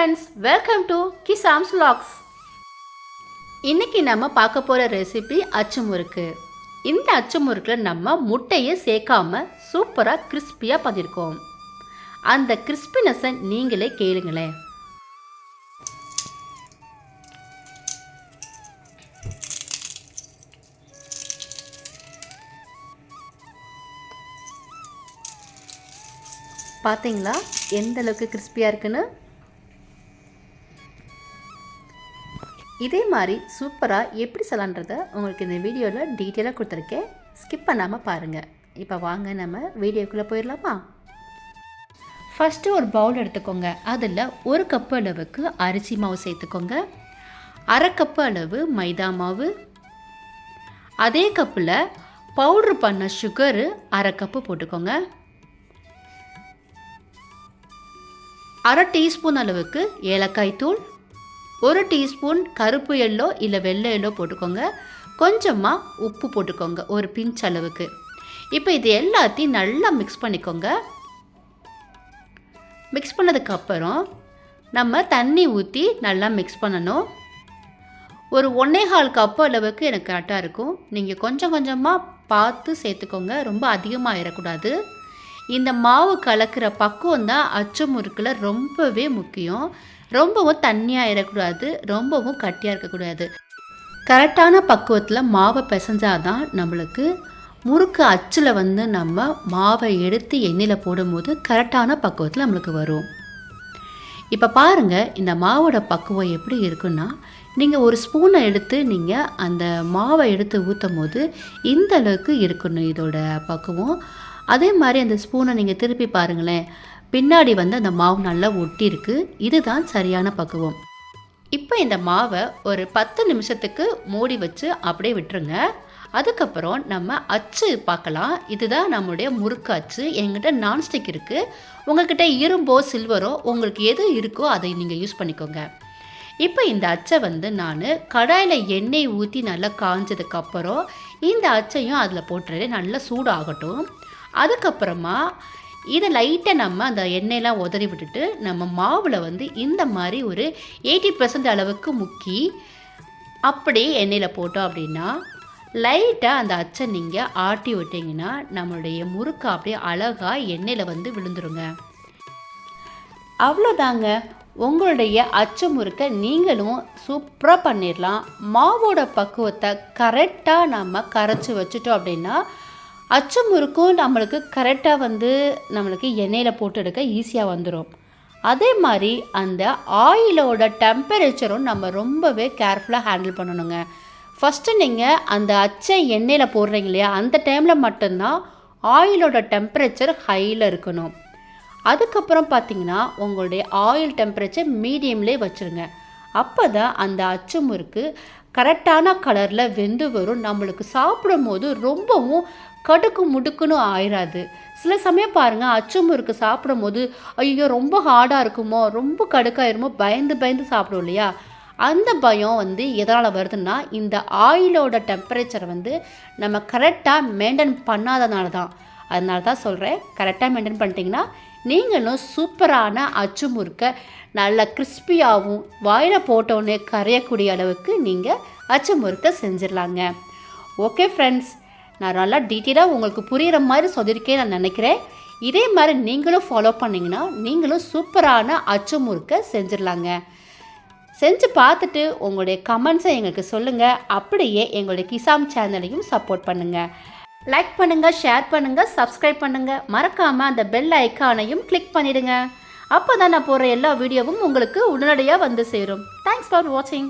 Friends welcome to கிசாம்ஸ் vlogs இன்னைக்கு நம்ம பார்க்க போகிற ரெசிபி அச்சு முறுக்கு இந்த அச்சு முறுக்கில் நம்ம முட்டையை சேர்க்காம சூப்பராக கிறிஸ்பியாக பண்ணியிருக்கோம் அந்த கிறிஸ்பினஸை நீங்களே கேளுங்களேன். பார்த்தீங்களா எந்த அளவுக்கு கிறிஸ்பியாக இருக்குன்னு? இதே மாதிரி சூப்பராக எப்படி சொல்லன்றதை உங்களுக்கு இந்த வீடியோவில் டீட்டெயிலாக கொடுத்துருக்கேன். ஸ்கிப் பண்ணாமல் பாருங்கள் இப்போ வாங்க நம்ம வீடியோக்குள்ளே போயிடலாமா? ஃபஸ்ட்டு ஒரு பவுல் எடுத்துக்கோங்க. அதில் ஒரு கப்பு அளவுக்கு அரிசி மாவு சேர்த்துக்கோங்க. அரை கப்பு அளவு மைதா மாவு. அதே கப்பில் பவுட்ரு பண்ண சுகரு அரை கப்பு போட்டுக்கோங்க. அரை டீஸ்பூன் அளவுக்கு ஏலக்காய் தூள். ஒரு டீஸ்பூன் கருப்பு எள்ளோ இல்லை வெள்ளை எள்ளோ போட்டுக்கோங்க. கொஞ்சமாக உப்பு போட்டுக்கோங்க ஒரு பிஞ்ச் அளவுக்கு. இப்போ இது எல்லாத்தையும் நல்லா மிக்ஸ் பண்ணிக்கோங்க. மிக்ஸ் பண்ணதுக்கப்புறம் நம்ம தண்ணி ஊற்றி நல்லா மிக்ஸ் பண்ணணும். ஒரு ஒன்றே கால் கப்பு அளவுக்கு எனக்கு கரெக்டாக இருக்கும். நீங்கள் கொஞ்சம் கொஞ்சமாக பார்த்து சேர்த்துக்கோங்க ரொம்ப அதிகமாக ஆயிடக்கூடாது இந்த மாவு கலக்கிற பக்குவம் தான் அச்சு முறுக்கில் ரொம்பவே முக்கியம். ரொம்பவும் தண்ணியாக ஆயிடக்கூடாது ரொம்பவும் கட்டியாக இருக்கக்கூடாது. கரெக்டான பக்குவத்தில் மாவை பிசைஞ்சாதான் நம்மளுக்கு முறுக்கு அச்சில் வந்து நம்ம மாவை எடுத்து எண்ணெயில் போடும்போது கரெக்டான பக்குவத்தில் நம்மளுக்கு வரும். இப்போ பாருங்கள் இந்த மாவோட பக்குவம் எப்படி இருக்குன்னா நீங்கள் ஒரு ஸ்பூனை எடுத்து நீங்கள் அந்த மாவை எடுத்து ஊற்றும் போது இந்த அளவுக்கு இருக்கணும் இதோட பக்குவம். அதே மாதிரி அந்த ஸ்பூனை நீங்கள் திருப்பி பாருங்களேன் பின்னாடி வந்து அந்த மாவு நல்லா ஒட்டியிருக்கு. இதுதான் சரியான பக்குவம். இப்போ இந்த மாவை ஒரு பத்து நிமிஷத்துக்கு மூடி வச்சு அப்படியே விட்டுருங்க. அதுக்கப்புறம் நம்ம அச்சு பார்க்கலாம். இதுதான் நம்மளுடைய முறுக்கு அச்சு. எங்கிட்ட நான்ஸ்டிக் இருக்குது உங்கள்கிட்ட இரும்போ சில்வரோ உங்களுக்கு எது இருக்கோ அதை நீங்கள் யூஸ் பண்ணிக்கோங்க. இப்போ இந்த அச்சை வந்து நான் கடாயில் எண்ணெய் ஊற்றி நல்லா காஞ்சதுக்கப்புறம் இந்த அச்சையும் அதில் போட்டுறேன். நல்லா சூடாகட்டும். அதுக்கப்புறமா இதை லைட்டாக நம்ம அந்த எண்ணெயெலாம் உதறி விட்டுட்டு நம்ம மாவில் வந்து இந்த மாதிரி ஒரு எயிட்டி பர்சன்ட் அளவுக்கு முக்கி அப்படியே எண்ணெயில் போட்டோம் அப்படின்னா லைட்டாக அந்த அச்சை நீங்கள் ஆட்டி விட்டிங்கன்னா நம்மளுடைய முறுக்கு அப்படியே அழகாக எண்ணெயில் வந்து விழுந்துருங்க. அவ்வளோதாங்க. உங்களுடைய அச்சு முறுக்கை நீங்களும் சூப்பராக பண்ணிடலாம் மாவோட பக்குவத்தை கரெக்டாக நம்ம கரைச்சி வச்சுட்டோம் அப்படின்னா அச்சு முறுக்கும் நம்மளுக்கு கரெக்டாக வந்து நம்மளுக்கு எண்ணெயில் போட்டு எடுக்க ஈஸியாக வந்துடும் அதே மாதிரி அந்த ஆயிலோட டெம்பரேச்சரும் நம்ம ரொம்பவே கேர்ஃபுல்லாக ஹேண்டில் பண்ணணுங்க. ஃபஸ்ட்டு நீங்கள் அந்த அச்சை எண்ணெயில் போடுறீங்க இல்லையா அந்த டைமில் மட்டும்தான் ஆயிலோட டெம்பரேச்சர் ஹையில் இருக்கணும். அதுக்கப்புறம் பார்த்தீங்கன்னா உங்களுடைய ஆயில் டெம்பரேச்சர் மீடியம்லேயே வச்சுருங்க. அப்போ தான் அந்த அச்சு முறுக்கு கரெக்டான கலரில் வெந்து வரும். நம்மளுக்கு சாப்பிடும் போது ரொம்பவும் கடுக்கு முடுக்குன்னு ஆயிராது. சில சமயம் பாருங்கள் அச்சமுறுக்கு சாப்பிடும் போது ஐயோ ரொம்ப ஹார்டாக இருக்குமோ ரொம்ப கடுக்காயிருமோ பயந்து பயந்து சாப்பிடும் இல்லையா? அந்த பயம் வந்து எதனால் வருதுன்னா இந்த ஆயிலோட டெம்பரேச்சரை வந்து நம்ம கரெக்டாக மெயின்டைன் பண்ணாதனால தான். அதனால தான் சொல்கிறேன் கரெக்டாக மெயின்டைன் பண்ணிட்டீங்கன்னா நீங்களும் சூப்பரான அச்சு முறுக்க நல்ல கிறிஸ்பியாகவும் வாயில் போட்டோன்னே கரையக்கூடிய அளவுக்கு நீங்கள் அச்சு முறுக்க செஞ்சிடலாங்க ஓகே ஃப்ரெண்ட்ஸ் நான் நல்லா டீட்டெயிலாக உங்களுக்கு புரிகிற மாதிரி சொல்லியிருக்கேன் நான் நினைக்கிறேன். இதே மாதிரி நீங்களும் ஃபாலோ பண்ணிங்கன்னா நீங்களும் சூப்பரான அச்சு முறுக்க செஞ்சிடலாங்க செஞ்சு பார்த்துட்டு உங்களுடைய கமெண்ட்ஸை எங்களுக்கு சொல்லுங்கள் அப்படியே எங்களுடைய கிசாம் சேனலையும் சப்போர்ட் பண்ணுங்கள் லைக் பண்ணுங்கள் ஷேர் பண்ணுங்கள் சப்ஸ்கிரைப் பண்ணுங்கள் மறக்காமல் அந்த பெல் ஐக்கானையும் கிளிக் பண்ணிவிடுங்க அப்போ தான் நான் போடுற எல்லா வீடியோவும் உங்களுக்கு உடனடியாக வந்து சேரும். தேங்க்ஸ் ஃபார் வாட்சிங்